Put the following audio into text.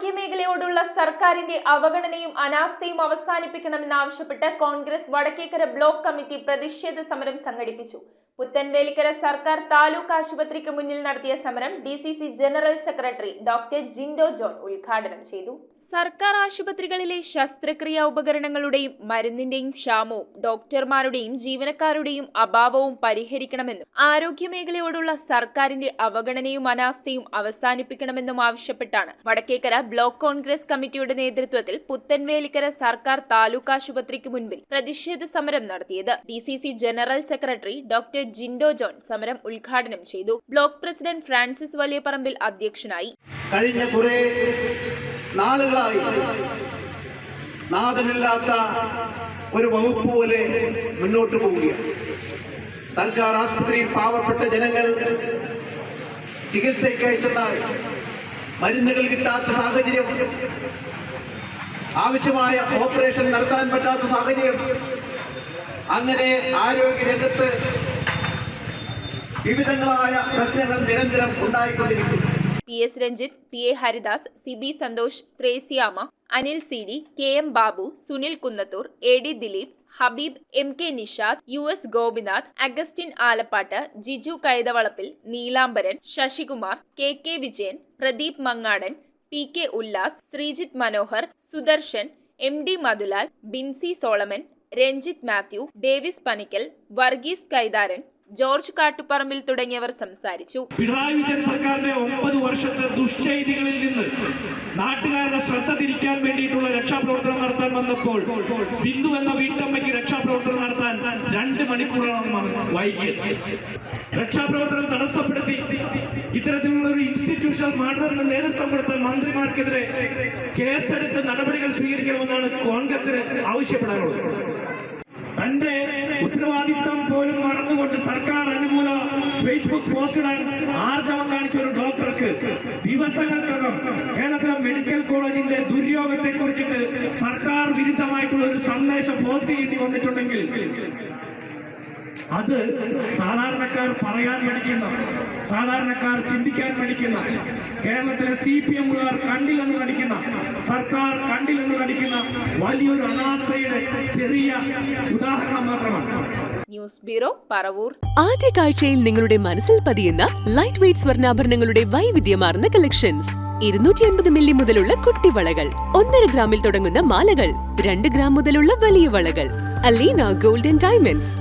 ആരോഗ്യമേഖലയോടുള്ള സർക്കാരിന്റെ അവഗണനയും അനാസ്ഥയും അവസാനിപ്പിക്കണമെന്നാവശ്യപ്പെട്ട് കോൺഗ്രസ് വടക്കേക്കര ബ്ലോക്ക് കമ്മിറ്റി പ്രതിഷേധ സമരം സംഘടിപ്പിച്ചു. പുത്തൻവേലിക്കര സർക്കാർ താലൂക്ക് ആശുപത്രിക്ക് മുന്നിൽ നടത്തിയ സമരം D general secretary doctor Jindo John ഉദ്ഘാടനം ചെയ്തു. സർക്കാർ ആശുപത്രികളിലെ ശസ്ത്രക്രിയാ ഉപകരണങ്ങളുടെയും മരുന്നിന്റെയും ക്ഷാമവും ഡോക്ടർമാരുടെയും ജീവനക്കാരുടെയും അഭാവവും പരിഹരിക്കണമെന്നും ആരോഗ്യമേഖലയോടുള്ള സർക്കാരിന്റെ അവഗണനയും അനാസ്ഥയും അവസാനിപ്പിക്കണമെന്നും ആവശ്യപ്പെട്ടാണ്. വടക്കേക്കര ബ്ലോക്ക് കോൺഗ്രസ് കമ്മിറ്റിയുടെ നേതൃത്വത്തിൽ പുത്തൻവേലിക്കര സർക്കാർ താലൂക്ക് ആശുപത്രിക്ക് മുൻപിൽ പ്രതിഷേധ സമരം നടത്തിയത്. D general secretary doctor Jindo John സമരം ഉദ്ഘാടനം ചെയ്തു. ബ്ലോക്ക് പ്രസിഡന്റ് ഫ്രാൻസിസ് വലിയപറമ്പിൽ അധ്യക്ഷനായി. കഴിഞ്ഞ കുറെ നാളുകളായി നാഥനില്ലാത്ത ഒരു വകുപ്പ് പോലെ മുന്നോട്ട് പോവുകയാണ്. സർക്കാർ ആശുപത്രിയിൽ പാവപ്പെട്ട ജനങ്ങൾ ചികിത്സയ്ക്ക് അയച്ചെന്നാൽ മരുന്നുകൾ കിട്ടാത്ത സാഹചര്യം ആവശ്യമായ ഓപ്പറേഷൻ നടത്താൻ പറ്റാത്ത സാഹചര്യം അങ്ങനെ ആരോഗ്യ രംഗത്ത് വിവിധങ്ങളായ പ്രശ്നങ്ങൾ നിരന്തരം ഉണ്ടായിക്കൊണ്ടിരിക്കുന്നു. P S Ranjith P A Haridas C B Santhosh Threasiamma Anil C D K M Babu Sunil Kunnathur A D Dileep Habeeb M K Nishad U S Gopinath Augustine Alappat Jiju Kaithavalappil Neelambaran Sasikumar K K Vijayan Pradeep Mangadan P K Ullas Sreejith Manohar Sudarshan M D Madhulal Binsy Solomon Ranjith Mathew Davis Panikkal Varghese Kaitharan George Kattuparambil തുടങ്ങിയവർ സംസാരിച്ചു. പിണറായി വിജയൻ സർക്കാരിന്റെ ഒമ്പത് വർഷത്തെ ദുഷ്ചെയ്തികളിൽ നിന്ന് നാട്ടുകാരുടെ ശ്രദ്ധ തിരിക്കാൻ വേണ്ടിയിട്ടുള്ള രക്ഷാപ്രവർത്തനം നടത്താൻ വന്നപ്പോൾ ബിന്ദു എന്ന വീട്ടമ്മയ്ക്ക് രക്ഷാപ്രവർത്തനം നടത്താൻ രണ്ട് മണിക്കൂറോളം വൈകിയത്. രക്ഷാപ്രവർത്തനം തടസ്സപ്പെടുത്തി ഇത്തരത്തിലുള്ള ഒരു ഇൻസ്റ്റിറ്റ്യൂഷണൽ മർഡറിന് നേതൃത്വം കൊടുത്ത മന്ത്രിമാർക്കെതിരെ കേസെടുത്ത് നടപടികൾ സ്വീകരിക്കണമെന്നാണ് കോൺഗ്രസിന് ആവശ്യപ്പെടാനുള്ളത്. ഉത്തരവാദിത്തം പോലും മറന്നുകൊണ്ട് സർക്കാർ അനുകൂല ഫേസ്ബുക്ക് പോസ്റ്റിടാൻ ആർജവം കാണിച്ച ഒരു ഡോക്ടർക്ക് ദിവസങ്ങൾക്കകം കേരളത്തിലെ മെഡിക്കൽ കോളേജിന്റെ ദുര്യോഗത്തെ കുറിച്ചിട്ട് സർക്കാർ വിരുദ്ധമായിട്ടുള്ള ഒരു സന്ദേശം പോസ്റ്റ് ചെയ്യേണ്ടി വന്നിട്ടുണ്ടെങ്കിൽ അത് സാധാരണക്കാർ പറയാൻ പഠിക്കുന്ന സാധാരണക്കാർ ചിന്തിക്കാൻ പഠിക്കുന്ന കേരളത്തിലെ സി പി എമ്മുകാർ കണ്ടില്ലെന്ന് നടിക്കുന്ന സർക്കാർ കണ്ടില്ലെന്ന് നടിക്കുന്ന വലിയൊരു അനാസ്ഥയുടെ ചെറിയ ഉദാഹരണം മാത്രമാണ്. News bureau Paravur. ആദ്യ കാഴ്ചയിൽ നിങ്ങളുടെ മനസ്സിൽ പതിയുന്ന ലൈറ്റ് വെയിറ്റ് സ്വർണാഭരണങ്ങളുടെ വൈവിധ്യമാർന്ന കളക്ഷൻസ് ഇരുന്നൂറ്റി അൻപത് മില്ലി മുതലുള്ള കുട്ടിവളകൾ. ഒന്നര ഗ്രാമിൽ തുടങ്ങുന്ന മാലകൾ. രണ്ട് ഗ്രാം മുതലുള്ള വലിയ വളകൾ. Aleena Golden Diamonds.